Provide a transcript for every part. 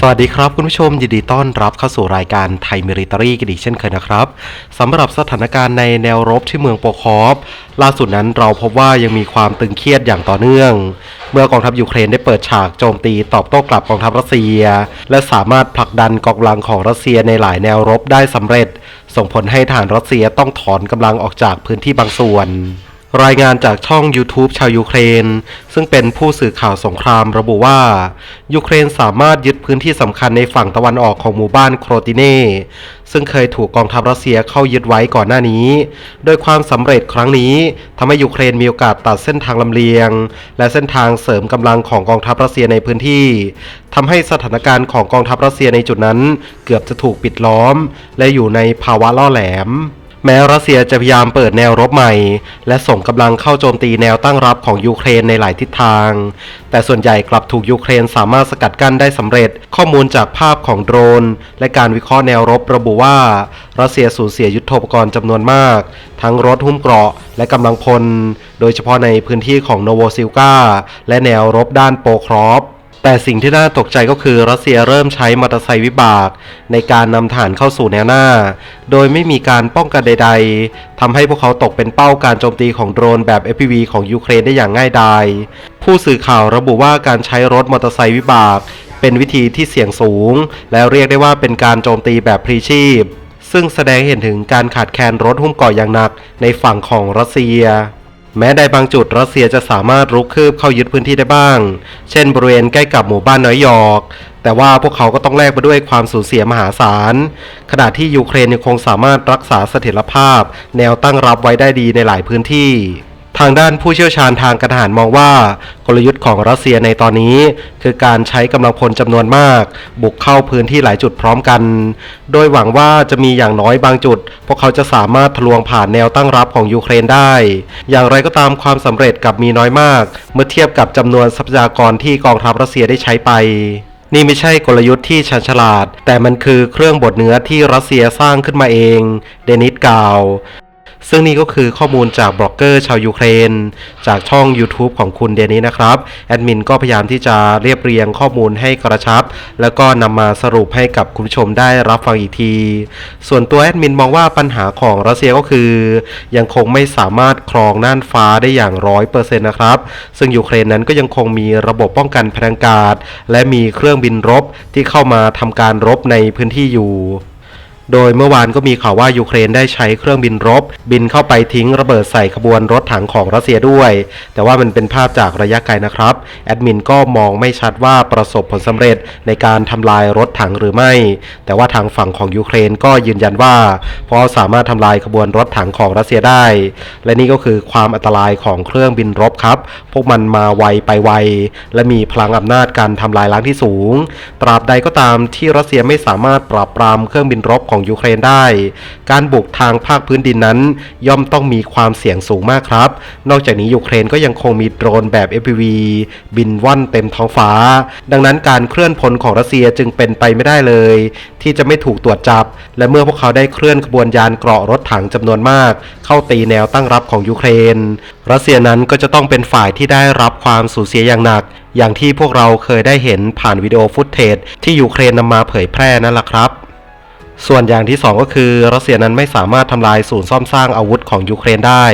สวัสดีครับคุณผู้ชมยินดีต้อนรับเข้าสู่รายการไทยมิริตรีกันอีกเช่นเคยนะครับสำหรับสถานการณ์ในแนวรบที่เมืองโปคอฟล่าสุดนั้นเราพบว่ายังมีความตึงเครียดอย่างต่อเนื่อง เมื่อกองทัพยูเครนได้เปิดฉากโจมตีตอบโต้กลับกองทัพรัสเซีย และสามารถผลักดันกองกำลังของรัสเซียในหลายแนวรบได้สำเร็จ ส่งผลให้ทหารรัสเซียต้องถอนกำลังออกจากพื้นที่บางส่วน รายงานจากช่อง YouTube ชาวยูเครน ซึ่งเป็นผู้สื่อข่าวสงครามระบุว่า ยูเครนสามารถยึดพื้นที่สำคัญในฝั่งตะวันออกของหมู่บ้านโครติเน่ ซึ่งเคยถูกกองทัพรัสเซียเข้ายึดไว้ก่อนหน้านี้ โดยความสำเร็จครั้งนี้ทำให้ยูเครนมีโอกาสตัดเส้นทางลำเลียง และเส้นทางเสริมกำลังของกองทัพรัสเซียในพื้นที่ทำให้สถานการณ์ของกองทัพรัสเซียในจุดนั้น เกือบจะถูกปิดล้อม และอยู่ในภาวะล่อแหลม แม้รัสเซียจะพยายามเปิดแนวรบใหม่ และส่งกำลังเข้าโจมตีแนวตั้งรับของยูเครนในหลายทิศทาง แต่ส่วนใหญ่กลับถูกยูเครนสามารถสกัดกั้นได้สำเร็จ ข้อมูลจากภาพของโดรน และการวิเคราะห์แนวรบระบุว่า รัสเซียสูญเสียยุทโธปกรณ์จำนวนมาก ทั้งรถหุ้มเกราะและกำลังพล โดยเฉพาะในพื้นที่ของโนโวซิลกาและแนวรบด้านโปครอฟ แต่สิ่งที่น่าตกใจก็คือรัสเซียเริ่มใช้มอเตอร์ไซค์วิบาก ในการนำฐานเข้าสู่แนวหน้า โดยไม่มีการป้องกันใด ๆทำให้พวกเขาตกเป็นเป้าการโจมตีของโดรนแบบ FPV ของยูเครนได้อย่างง่ายดายผู้สื่อข่าวระบุว่าการใช้รถมอเตอร์ไซค์วิบาก เป็นวิธีที่เสี่ยงสูง และเรียกได้ว่าเป็นการโจมตีแบบพลีชีพ ซึ่งแสดงเห็นถึงการขาดแคลนรถหุ้มเกราะอย่างหนักในฝั่งของรัสเซีย แม้ในบางจุดรัสเซียจะสามารถรุกคืบเข้ายึดพื้นที่ได้บ้าง เช่นบริเวณใกล้กับหมู่บ้านน้อยยอกแต่ว่าพวกเขาก็ต้องแลกมาด้วยความสูญเสียมหาศาล ขณะที่ยูเครนยังคงสามารถรักษาเสถียรภาพ แนวตั้งรับไว้ได้ดีในหลายพื้นที่ ทางด้านผู้เชี่ยวชาญทางการทหารมองว่ากลยุทธ์ของรัสเซียในตอนนี้ คือการใช้กำลังพลจำนวนมาก บุกเข้าพื้นที่หลายจุดพร้อมกัน โดยหวังว่าจะมีอย่างน้อยบางจุด พวกเขาจะสามารถทะลวงผ่านแนวตั้งรับของยูเครนได้ อย่างไรก็ตามความสำเร็จกับมีน้อยมาก เมื่อเทียบกับจำนวนทรัพยากรที่กองทัพรัสเซียได้ใช้ไปนี่ไม่ใช่กลยุทธ์ที่ชันฉลาด แต่มันคือเครื่องบดเนื้อที่รัสเซียสร้างขึ้นมาเอง เดนิสกล่าว ซึ่งนี่ก็คือข้อมูลจากบล็อกเกอร์ชาวยูเครน จากช่อง YouTube ของคุณเดนี้นะครับ แอดมินก็พยายามที่จะเรียบเรียงข้อมูลให้กระชับ แล้วก็นำมาสรุปให้กับคุณผู้ชมได้รับฟังอีกที ส่วนตัวแอดมินมองว่าปัญหาของรัสเซียก็คือ ยังคงไม่สามารถครองน่านฟ้าได้อย่างร้อยเปอร์เซ็นต์นะครับ ซึ่งยูเครนนั้นก็ยังคงมีระบบป้องกันพลังกาศ และมีเครื่องบินรบที่เข้ามาทำการรบในพื้นที่อยู่ โดยเมื่อวานก็มีข่าวว่ายูเครนได้ใช้เครื่องบินรบ บินเข้าไปทิ้งระเบิดใส่ขบวนรถถังของรัสเซียด้วย แต่ว่ามันเป็นภาพจากระยะไกลนะครับ แอดมินก็มองไม่ชัดว่าประสบผลสำเร็จในการทำลายรถถังหรือไม่ แต่ว่าทางฝั่งของยูเครนก็ยืนยันว่าเพราะสามารถทำลายขบวนรถถังของรัสเซียได้ และนี่ก็คือความอันตรายของเครื่องบินรบครับ พวกมันมาไวไปไว และมีพลังอำนาจการทำลายล้างที่สูง ตราบใดก็ตามที่รัสเซียไม่สามารถปราบปรามเครื่องบินรบของยูเครนได้ การบุกทางภาคพื้นดินนั้น ย่อมต้องมีความเสี่ยงสูงมากครับ นอกจากนี้ยูเครนก็ยังคงมีโดรนแบบ FPV บินว่อนเต็มท้องฟ้า ดังนั้นการเคลื่อนพลของรัสเซียจึงเป็นไปไม่ได้เลย ที่จะไม่ถูกตรวจจับ และเมื่อพวกเขาได้เคลื่อนขบวนยานเกราะรถถังจำนวนมาก เข้าตีแนวตั้งรับของยูเครน รัสเซียนั้นก็จะต้องเป็นฝ่ายที่ได้รับความสูญเสียอย่างหนัก อย่างที่พวกเราเคยได้เห็นผ่านวิดีโอฟุตเทจที่ยูเครนนำมาเผยแพร่นั่นแหละครับ ส่วนอย่างที่ 2 ก็คือรัสเซียนั้นไม่สามารถทำลายศูนย์ซ่อมสร้างอาวุธของยูเครนได้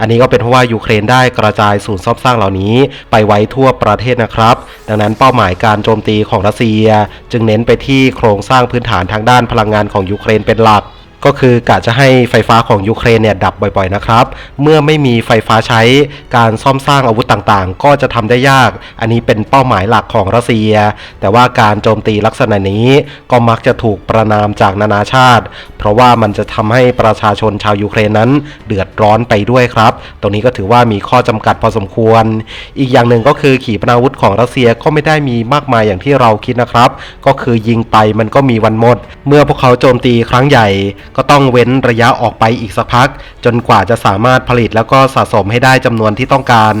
อันนี้ก็เป็นเพราะว่ายูเครนได้กระจายศูนย์ซ่อมสร้างเหล่านี้ไปไว้ทั่วประเทศนะครับ ดังนั้นเป้าหมายการโจมตีของรัสเซีย จึงเน้นไปที่โครงสร้างพื้นฐานทางด้านพลังงานของยูเครนเป็นหลัก ก็คือกะจะให้ไฟฟ้าของยูเครนเนี่ยดับบ่อยๆนะครับ เมื่อไม่มีไฟฟ้าใช้การซ่อมสร้างอาวุธต่างๆ ก็จะทำได้ยาก อันนี้เป็นเป้าหมายหลักของรัสเซีย แต่ว่าการโจมตีลักษณะนี้ก็มักจะถูกประนามจากนานาชาติ เพราะว่ามันจะทำให้ประชาชนชาวยูเครนนั้น เดือดร้อนไปด้วยครับ ตรงนี้ก็ถือว่ามีข้อจำกัดพอสมควร อีกอย่างหนึ่งก็คือขีปนาวุธของรัสเซียก็ไม่ได้มีมากมายอย่างที่เราคิดนะครับ ก็คือยิงไปมันก็มีวันหมด เมื่อพวกเขาโจมตีครั้งใหญ่ก็ต้องเว้นระยะออกไปอีกสักพัก จนกว่าจะสามารถผลิตแล้วก็สะสมให้ได้จำนวนที่ต้องการ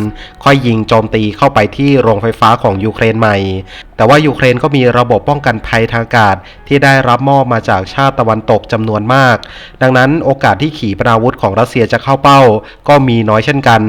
ค่อยยิงโจมตีเข้าไปที่โรงไฟฟ้าของยูเครนใหม่แต่ว่ายูเครนก็มีระบบป้องกันภัยทางอากาศที่ได้รับมอบมาจากชาติตะวันตกจำนวนมาก ดังนั้นโอกาสที่ขีปนาวุธของรัสเซียจะเข้าเป้า ก็มีน้อยเช่นกัน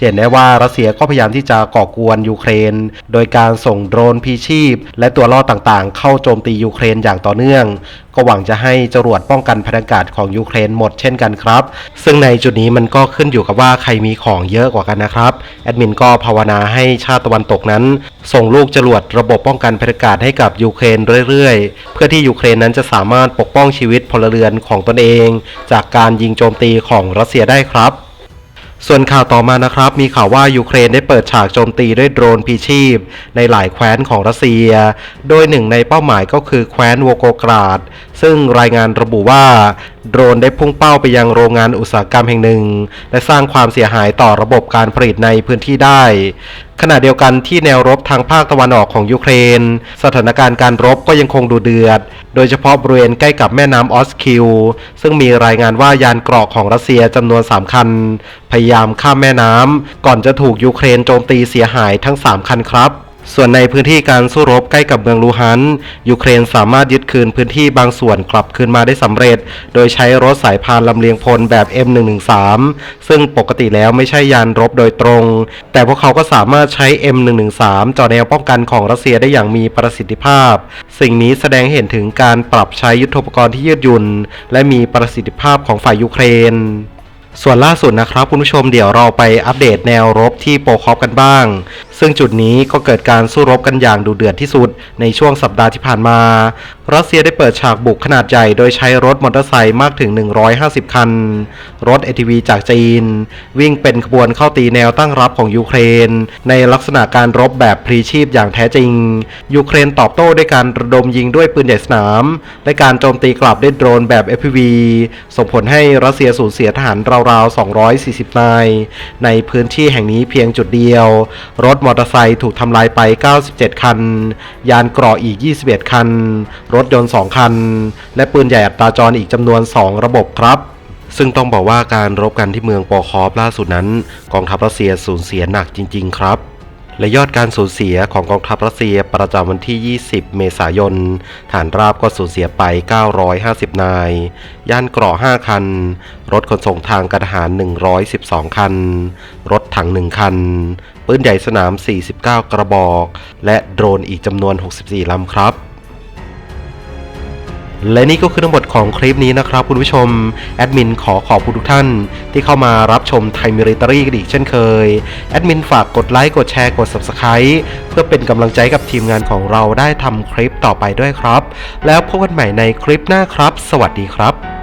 เห็นได้ว่ารัสเซียก็พยายามที่จะก่อกวนยูเครน โดยการส่งโดรนพีชีพ และตัวล่อต่างๆ เข้าโจมตียูเครนอย่างต่อเนื่อง ก็หวังจะให้จรวดป้องกันภัยทางอากาศของยูเครนหมดเช่นกันครับ ซึ่งในจุดนี้มันก็ขึ้นอยู่กับว่าใครมีของเยอะกว่ากันนะครับแอดมินก็ภาวนาให้ชาติตะวันตกนั้น ส่งลูกจรวดระบบป้องกันภัยทางอากาศให้กับยูเครนเรื่อยๆ เพื่อที่ยูเครนนั้นจะสามารถปกป้องชีวิตพลเรือนของตนเอง จากการยิงโจมตีของรัสเซียได้ครับส่วนข่าวต่อมานะครับ มีข่าวว่ายูเครนได้เปิดฉากโจมตีด้วยโดรนพีชีพ ในหลายแคว้นของรัสเซีย โดยหนึ่งในเป้าหมายก็คือแคว้นโวโกกราด ซึ่งรายงานระบุว่า โดรนได้พุ่งเป้าไปยังโรงงานอุตสาหกรรมแห่งหนึ่ง และสร้างความเสียหายต่อระบบการผลิตในพื้นที่ได้ ขณะเดียวกันที่แนวรบทางภาคตะวันออกของยูเครน สถานการณ์การรบก็ยังคงดูเดือด โดยเฉพาะบริเวณใกล้กับแม่น้ำออสคิว ซึ่งมีรายงานว่ายานเกราะของรัสเซียจำนวน 3 คัน พยายามข้ามแม่น้ำก่อนจะถูกยูเครนโจมตีเสียหายทั้ง 3 คันครับ ส่วนในพื้นที่การสู้รบใกล้กับเมืองลูฮัน ยูเครนสามารถยึดคืนพื้นที่บางส่วนกลับคืนมาได้สำเร็จ โดยใช้รถสายพานลำเลียงพลแบบ M113 ซึ่งปกติแล้วไม่ใช่ยานรบโดยตรง แต่พวกเขาก็สามารถใช้ M113 จ่อแนวป้องกันของรัสเซียได้อย่างมีประสิทธิภาพ สิ่งนี้แสดงให้เห็นถึงการปรับใช้ยุทโธปกรณ์ที่ยืดหยุ่น และมีประสิทธิภาพของฝ่ายยูเครนส่วนล่าสุดนะครับคุณผู้ชมเดี๋ยวเราไปอัปเดตแนวรบที่โปรคอปกันบ้าง ซึ่งจุดนี้ก็เกิดการสู้รบกันอย่างดุเดือดที่สุดในช่วงสัปดาห์ที่ผ่านมา รัสเซียได้เปิดฉากบุกขนาดใหญ่โดยใช้รถมอเตอร์ไซค์มากถึง 150 คัน รถ ATV จากจีน วิ่งเป็นขบวนเข้าตีแนวตั้งรับของยูเครน ในลักษณะการรบแบบพลีชีพอย่างแท้จริง ยูเครนตอบโต้ด้วยการระดมยิงด้วยปืนใหญ่สนาม และการโจมตีกลับด้วยโดรนแบบ FPV ส่งผลให้รัสเซียสูญเสียทหารราวๆ 240 นาย ในพื้นที่แห่งนี้เพียงจุดเดียว รถมอเตอร์ไซค์ถูกทำลายไป 97 คัน ยานเกราะอีก 21 คัน รถยนต์ 2 คัน และปืนใหญ่อัตราจรอีกจำนวน 2 ระบบครับ ซึ่งต้องบอกว่าการรบกันที่เมืองปอคอฟล่าสุดนั้น กองทัพรัสเซียสูญเสียหนักจริง ๆ ครับและยอดการสูญเสียของกองทัพรัสเซียประจำวันที่ 20 เมษายน ฐานราบก็สูญเสียไป 950 นาย ย่านเกราะ 5 คัน รถขนส่งทางการทหาร 112 คัน รถถัง 1 คัน ปืนใหญ่สนาม 49 กระบอก และโดรนอีกจำนวน 64 ลำครับและนี่ก็คือทั้งหมดของคลิปนี้นะครับคุณผู้ชม แอดมินขอขอบคุณทุกท่าน ที่เข้ามารับชมไทยมิริตารีกันอีกเช่นเคย แอดมินฝากกดไลค์กดแชร์กด Subscribe เพื่อเป็นกำลังใจกับทีมงานของเราได้ทำคลิปต่อไปด้วยครับ แล้วพบกันใหม่ในคลิปหน้าครับ สวัสดีครับ